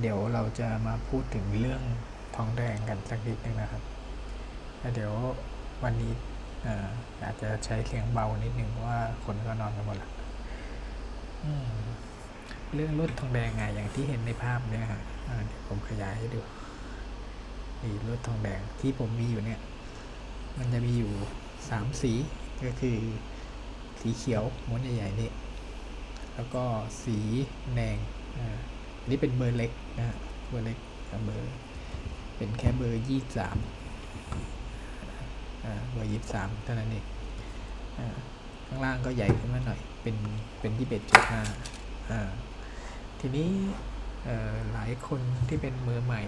เดี๋ยวเราจะมาพูดถึงเรื่องทองแดงกันสักนิดนึงนะครับแล้วเดี๋ยววันนี้ออาจจะใช้เสียงเบานิดนึงเพราะว่าคนก็นอนกันหมดละเรื่องลวดทองแดงอะอย่างที่เห็นในภาพเนี่ยฮะเดี๋ยวผมขยายให้ดูนี่ลวดทองแดงที่ผมมีอยู่เนี่ย มันจะมีอยู่สามสีก็คือสีเขียวม้วนใหญ่ๆนี่แล้วก็สีแดงอ่า นนี้เป็นเบอร์เล็กนะฮะเบอร์เล็กเบอร์เป็นแค่เบอร์ยี่สามเบอร์ยี่สามเท่านั้นเองข้างล่างก็ใหญ่ขึ้นมาหน่อย เป็นเป็นยี่สิบเอ็ดจุดห้าทีนี้หลายคนที่เป็นมือใหม่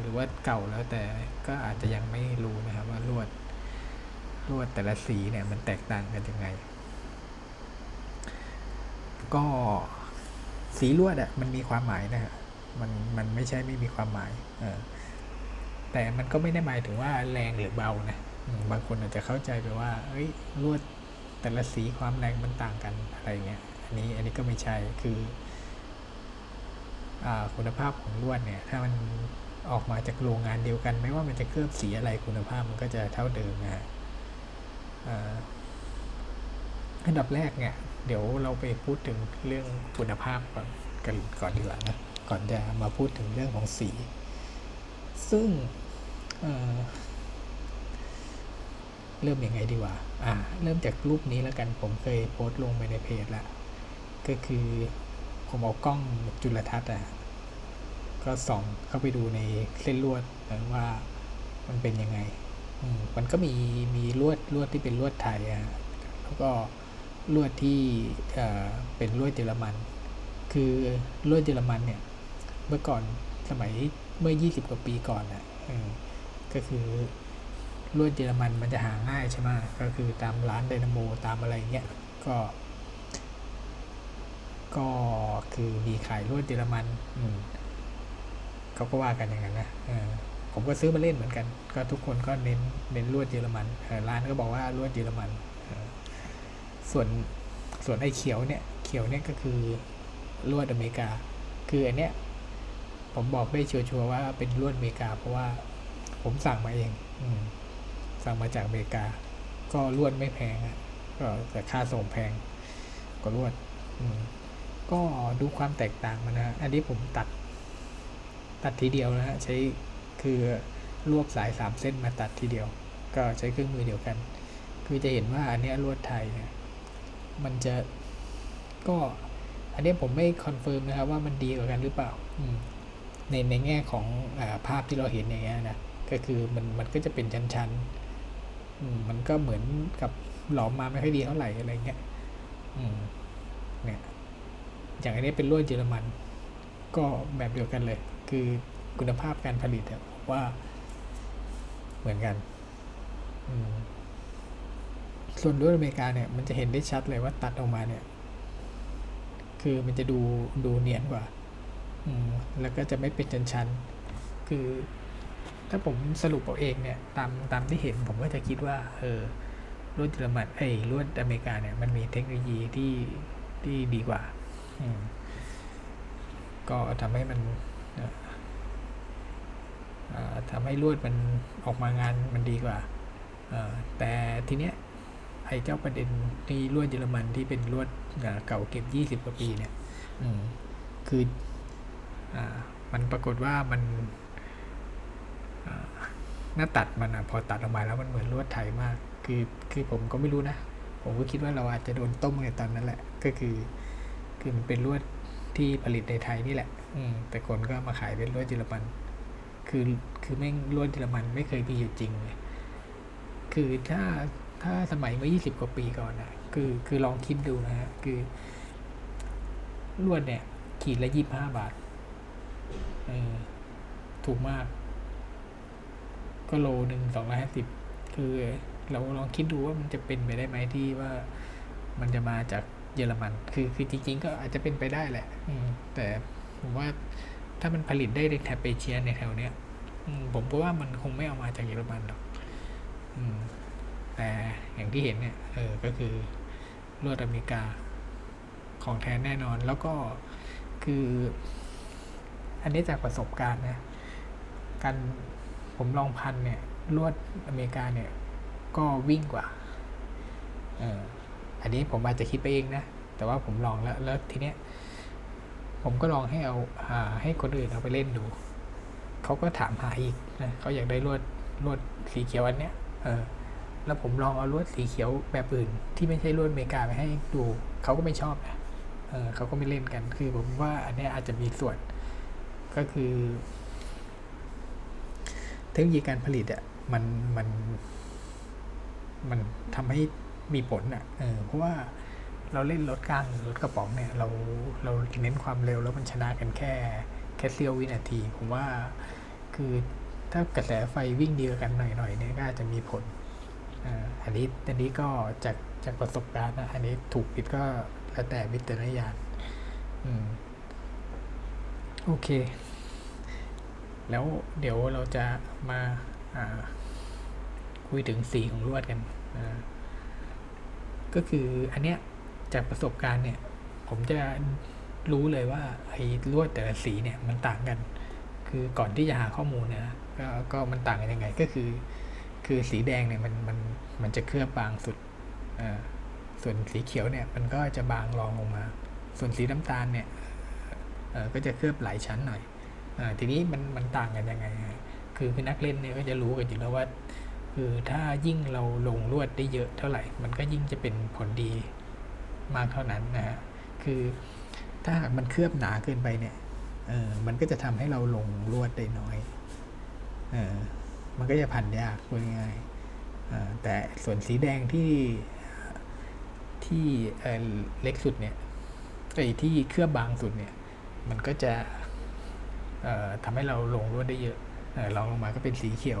หรือว่าเก่าแล้วแต่ก็อาจจะยังไม่รู้นะครับว่าลวดลวดแต่ละสีเนี่ยมันแตกต่างกันยังไง ก็ สีลวดอะมันมีความหมายนะฮะมันมันไม่ใช่ไม่มีความหมายเออแต่มันก็ไม่ได้หมายถึงว่าแรงหรือเบานะบางคนอาจจะเข้าใจไปว่าเอ้ยลวดแต่ละสีความแรงมันต่างกันอะไรเงี้ยอันนี้อันนี้ก็ไม่ใช่คืออคุณภาพของลวดเนี่ย ถ้ามันออกมาจากโรงงานเดียวกัน ไม่ว่ามันจะเคลือบสีอะไรคุณภาพมันก็จะเท่าเดิมนะฮะ อันดับแรกเนี่ย เดี๋ยวเราไปพูดถึงเรื่องคุณภาพก่อนกันก่อนดีกว่านะก่อนจะมาพูดถึงเรื่องของสี ซึ่งเเริ่มยังไงดีว่าอ่า เริ่มจากรูปนี้แล้วกัน ผมเคยโพสต์ลงไปในเพจล้วก็คือผมเอากล้องจุลทรรศน์อะก็ส่องเข้าไปดูในเส้นลวดว่ามันเป็นยังไงมมันก็มีมีลวดลวดที่เป็นลวดไทยอะแล้วก็ ลวดที่เป็นลวดเยอรมัน คือลวดเยอรมันเนี่ย เมื่อก่อนสมัยเมื่อ 20 กว่าปีก่อนน่ะก็คือลวดเยอรมันมันจะหาง่ายใช่ไหมก็คือตามร้านไดนาโมตามอะไรเงี้ย ก็ ก็คือมีขายลวดเยอรมันอืมเขาก็ว่ากันอย่างนั้นนะผมก็ซื้อมาเล่นเหมือนกัน ก็ทุกคนก็เน้นเน้นลวดเยอรมันร้านก็บอกว่าลวดเยอรมันอ ส่วนส่วนไอ้เขียวเนี่ยเขียวเนี่ยก็คือลวดอเมริกา คืออันเนี้ยผมบอกได้ชัวร์ๆว่าเป็นลวดอเมริกา เพราะว่าผมสั่งมาเองอืสั่งมาจากอเมริกา ก็ลวดไม่แพงก็แต่ค่าส่งแพงกว่าลวดก็ดูความแตกต่างมันนะอันนี้ผมตัด ตัดทีเดียวนะฮะใช้คือรวบสายสามเส้นมาตัดทีเดียว ก็ใช้เครื่องมือเดียวกัน คือจะเห็นว่าอันเนี้ยลวดไทยเนี่ย มันจะก็อันนี้ผมไม่คอนเฟิร์มนะครับว่ามันดีกว่ากันหรือเปล่าในในแง่ของอภาพที่เราเห็นอย่างเงี้ยนะก็คือมันมันก็จะเป็นชั้นๆมันก็เหมือนกับหลอมมาไม่ค่อยดีเท่าไหร่อะไรเงี้ยเนี่ยอย่างอันนี้เป็นลวดเยอรมัน ก็แบบเดียวกันเลย คือคุณภาพการผลิตว่าเหมือนกัน อืม ส่วนลวดอเมริกาเนี่ยมันจะเห็นได้ชัดเลยว่าตัดออกมาเนี่ย คือมันจะดูดูเนียนกว่าอืมแล้วก็จะไม่เป็นชั้นๆคือ ถ้าผมสรุปเอาเองเนี่ย ตามตามที่เห็นผมก็จะคิดว่า เออลวดเยอรมันเอ้ยลวดอเมริกาเนี่ยมันมีเทคโนโลยีที่ที่ดีกว่า อืมก็ทำให้มันทำให้ลวดมันออกมางานมันดีกว่าแต่ทีเนี้ย อ้เจ้าประเด็นที่ลวดเยอรมันที่เป็นลวดเก่าเก็บยี่สิบกว่าปีเนี่ยอืคืออ่ามันปรากฏว่ามันหน้าตัดมันอะพอตัดออกมาแล้วมันเหมือนลวดไทยมาก คือคือผมก็ไม่รู้นะ ผมก็คิดว่าเราอาจจะโดนต้มในตอนนั้นแหละ ก็คือ คือมันเป็นลวดที่ผลิตในไทยนี่แหละ อืมแต่คนก็มาขายเป็นลวดเยอรมัน คือคือแม่งลวดเยอรมันไม่เคยมีอยู่จริงเลยคือถ้า ถ้าสมัยเมื่อยี่สิบกว่าปีก่อนนะคือคือลองคิดดูนะฮะคือลวดเนี่ย ขีดละยี่บห้าบาทเออถูกมาก ก็โลหนึ่งสองร้อยห้าสิบคือเราลองคิดดูว่ามันจะเป็นไปได้ไหมที่ว่ามันจะมาจากเยอรมัน คือคือจริงๆ ก็อาจจะเป็นไปได้แหละ อืม แต่ผมว่าถ้ามันผลิตได้ในแถบเอเชียในแถวเนี้ยผมก็ว่ามันคงไม่เอามาจากเยอรมันหรอก อืม แต่อย่างที่เห็นเนี่ยเออก็คือลวดอเมริกาของแท้แน่นอนแล้วก็คือ อันนี้จากประสบการณ์นะการผมลองพันเนี่ยลวดอเมริกาเนี่ย ก็วิ่งกว่าเอออันนี้ผมอาจจะคิดไปเองนะ แต่ว่าผมลองแล้ว แล้วทีเนี้ย ผมก็ลองให้เอาอาให้คนอื่นเอาไปเล่นดู เขาก็ถามหาอีกนะเขาอยากได้ลวดลวดสีเขียวอันเนี้ย เออ แล้วผมลองเอาลวดสีเขียวแบบอื่น ที่ไม่ใช่ลวดอเมริกาไปให้ดูเขาก็ไม่ชอบนะเออเขาก็ไม่เล่นกัน คือผมว่าอันนี้อาจจะมีส่วน ก็คือ เทคโนโลยีการผลิตอะ่ะมันมัน มันทำให้มีผลอะ่ะ เออ เพราะว่าเราเล่นรถกลางหรือรถกระป๋องเนี่ย เราเราเน้นความเร็วแล้วมันชนะกันแค่แค่เสี้ยววินาที ผมว่าคือถ้ากระแสไฟวิ่งเดียวกันหน่อยๆเนี่ยก็อาจจะมีผล อันนี้อันนี้ก็จากจากประสบการณ์นะอันนี้ถูกผิดก็แล้วแต่วิจารณญาณโอเค แล้วเดี๋ยวเราจะมาาคุยถึงสีของลวดกันก็คืออันเนี้ยจากประสบการณ์เนี่ย ผมจะรู้เลยว่าไอ้ลวดแต่ละสีเนี่ยมันต่างกัน คือก่อนที่จะหาข้อมูลเนี่ยนะก็ก็มันต่างกันยังไงก็คือ คือสีแดงเนี่ยมันมันมันจะเคลือบบางสุดส่วนสีเขียวเนี่ยมันก็จะบางรองลงมา ส่วนสีน้ำตาลเนี่ยก็จะเคลือบหลายชั้นหน่อยอทีนี้มันมันต่างกันยังไง คือคือนักเล่นเนี่ยก็จะรู้กันอยู่แล้วว่า คือถ้ายิ่งเราลงลวดได้เยอะเท่าไหร่ มันก็ยิ่งจะเป็นผลดีมากเท่านั้นนะฮะ คือถ้าหากมันเคลือบหนาเกินไปเนี่ย เออ มันก็จะทำให้เราลงลวดได้น้อย เออ มันก็จะพันยากพูดง่ายๆแต่ส่วนสีแดงที่ที่เล็กสุดเนี่ยไอ้ที่เคลือบบางสุดเนี่ย มันก็จะทำให้เราลงลวดได้เยอะเออลองลงมาก็เป็นสีเขียว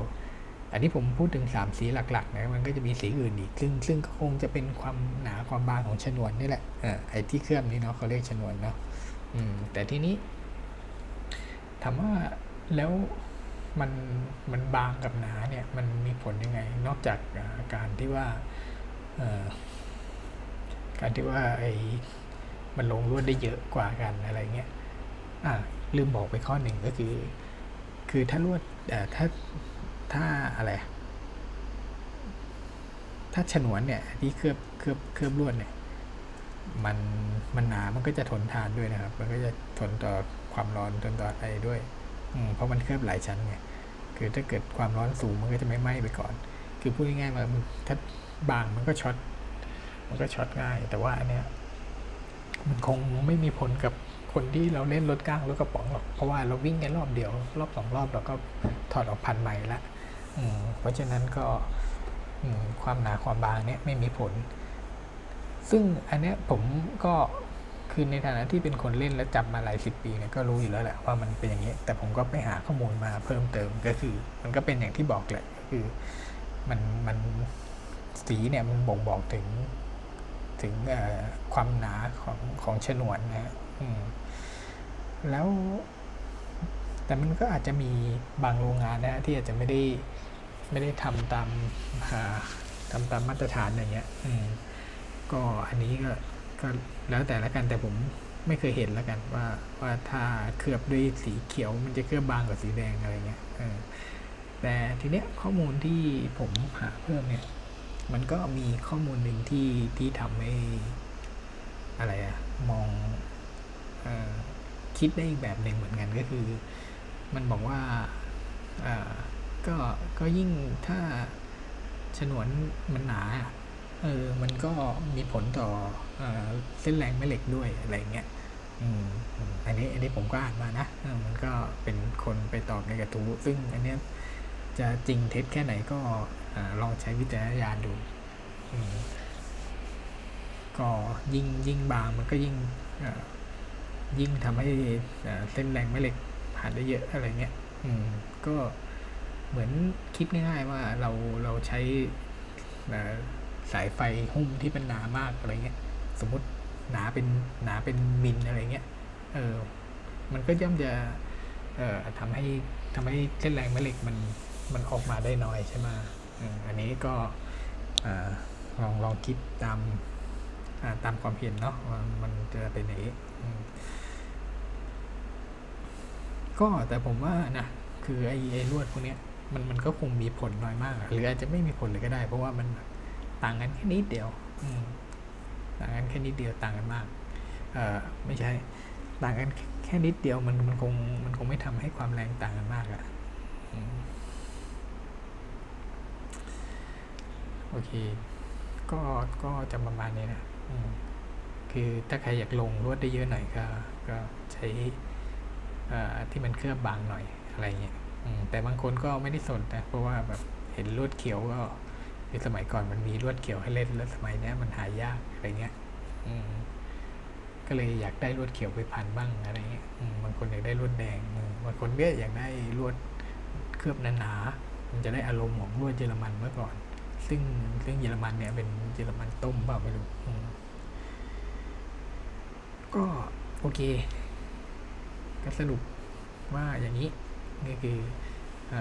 อันนี้ผมพูดถึง 3 สีหลักๆนะมันก็จะมีสีอื่นอีก ซึ่งซึ่งก็คงจะเป็นความหนาความบางของชนวนนี่แหละอไอ้ที่เคลือบนี้เนาะเขาเรียกชนวนเนาะแต่ทีนี้ถามว่าแล้ว มันมันบางกับหนาเนี่ยมันมีผลยังไง นอกจากอาการที่ว่าอ่อการที่ว่าไอ้มันลงลวดได้เยอะกว่ากันอะไรเงี้ยอ่าลืมบอกไปข้อหนึ่งก็คือ คือถ้าลวดเอ่ถ้าถ้าอะไร ถ้าฉนวนเนี่ยที่เคลือบเคลือบเคลือบลวดเนี่ยมันมันหนามันก็จะทนทานด้วยนะครับ มันก็จะทนต่อความร้อนทนต่ออะไรด้วย เพราะมันเคลือบหลายชั้นไงคือถ้าเกิดความร้อนสูงมันก็จะไม่ไหม้ไปก่อน คือพูดง่ายๆมันถ้าบางมันก็ช็อตมันก็ช็อตง่าย แต่ว่าอันเนี้ยมันคงไม่มีผลกับคนที่เราเล่นรถก้างรถกระป๋องหรอกเพราะว่าเราวิ่งกันรอบเดียว รอบสองรอบเราก็ถอดออกพันใหม่ละเพราะฉะนั้นก็ความหนาความบางเนี้ยไม่มีผล ซึ่งอันเนี้ยผมก็ คือในฐานะที่เป็นคนเล่นและจับมาหลายสิบปีเนี่ยก็รู้อยู่แล้วแหละว่ามันเป็นอย่างนี้ แต่ผมก็ไปหาข้อมูลมาเพิ่มเติมก็คือ มันก็เป็นอย่างที่บอกแหละคือมันมันสีเนี่ยมันบ่งบอกถึงถึงความหนาของของฉนวนนะฮะแล้ว แต่มันก็อาจจะมีบางโรงงานนะฮะที่อาจจะไม่ได้ไม่ได้ทำตามทำตามมาตรฐานอย่างเงี้ยอืมก็อันนี้ก็ ก็แล้วแต่ละกันแต่ผมไม่เคยเห็นแล้วกันว่าว่าถ้าเคลือบด้วยสีเขียวมันจะเคลือบบางกว่าสีแดงอะไรเงี้ยออแต่ทีเนี้ยข้อมูลที่ผมหาเพิ่มเนี่ย มันก็มีข้อมูลหนึ่งที่ที่ทำให้อะไรอะมองออคิดได้อีกแบบหนึ่งเหมือนกันก็คือ มันบอกว่าก็ก็ยิ่งถ้าฉนวนมันหนา เออมันก็มีผลต่อเอเส้นแรงแม่เหล็กด้วยอะไรเงี้ยอืมอันนี้อันนี้ผมก็อ่านมานะมันก็เป็นคนไปตอบในกระทู้ซึ่งอันเนี้ยจะจริงเท็จแค่ไหนก็ลองใช้วิจารณญาณดูก็ยิ่งยิ่งบางมันก็ยิ่งยิ่งทำให้เส้นแรงแม่เหล็กผ่านได้เยอะอะไรเงี้ยอืมก็เหมือนคิดง่ายๆว่าเราเราใช้ สายไฟหุ้มที่เป็นหนามากอะไรเงี้ย สมมติหนาเป็นหนาเป็นมิลอะไรเงี้ย เออ มันก็ย่อมจะ เอ่อทำให้ทำให้เส้นแรงแม่เหล็กมันมันออกมาได้น้อยใช่ไหมอันนี้ก็อลองลองคิดตามตามความเห็นเนาะว่ามันจะเป็นอย่างนี้ก็แต่ผมว่านะคือไอ้ไอ้ลวดพวกเนี้ยมันมันก็คงมีผลน้อยมาก หรืออาจจะไม่มีผลเลยก็ได้ เพราะว่ามัน ต่างกันแค่นิดเดียวต่างกันแค่นิดเดียวต่างกันมาก เออไม่ใช่ ต่างกันแค่นิดเดียวมันมันคงมันคงไม่ทำให้ความแรงต่างกันมากอะโอเค ก็ก็จะประมาณนี้นะคือถ้าใครอยากลงลวดได้เยอะหน่อยก็ก็ใช้อ่อที่มันเคลือบบางหน่อยอะไรเงี้ยแต่บางคนก็ไม่ได้สนนะเพราะว่าแบบเห็นลวดเขียวก็ คือสมัยก่อนมันมีลวดเขียวให้เล่นแล้วสมัยนี้มันหายากอะไรเงี้ย อืม ก็เลยอยากได้ลวดเขียวไปพันบ้างอะไรเงี้ยมบางคนอยากได้ลวดแดงบางคนก็อยากได้ลวดเคลือบหนาๆมันจะได้อารมณ์ของลวดเยอรมันเมื่อก่อน ซึ่งซึ่งเยอรมันเนี่ยเป็นเยอรมันต้มเปล่าไม่รู้ก็โอเค ก็สรุปว่าอย่างนี้นี่คืออ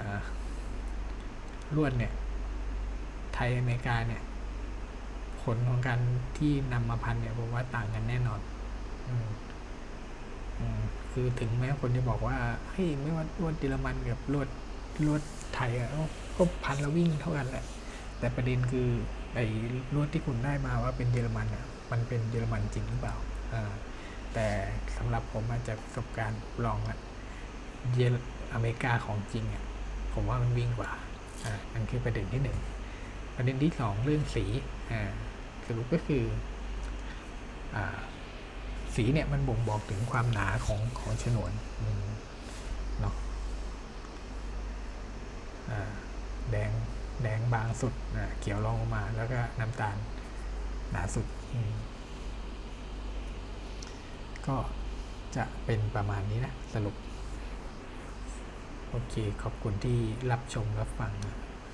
ลวดเนี่ย ยอเมริกาเนี่ย ผลของการที่นำมาพันเนี่ยผมว่าต่างกันแน่นอนออคือถึงแม้คนจะบอกว่าเฮ้ยไม่ว่าลวดเยอรมันกับลวดลวดไทยอะก็พันแล้ววิ่งเท่ากันแหละ แต่ประเด็นคือไอ้ลวดที่คุณได้มาว่าเป็นเยอรมันอะมันเป็นเยอรมันจริงหรือเปล่าอ่าแต่สำหรับผมมาจากประสบการณ์ลองอะเยอรอเมริกาของจริงอะผมว่ามันวิ่งกว่าอ่านั่นคือประเด็นที่หนึ่ง ประเด็นที่สองเรื่องสีสรุปก็คืออสีเนี่ยมันบ่งบอกถึงความหนาของของฉนวนเนาะแดงแดงบางสุดเขียวรองลงมาแล้วก็น้ำตาลหนาสุด ก็จะเป็นประมาณนี้นะสรุป โอเค ขอบคุณที่รับชมรับฟังนะ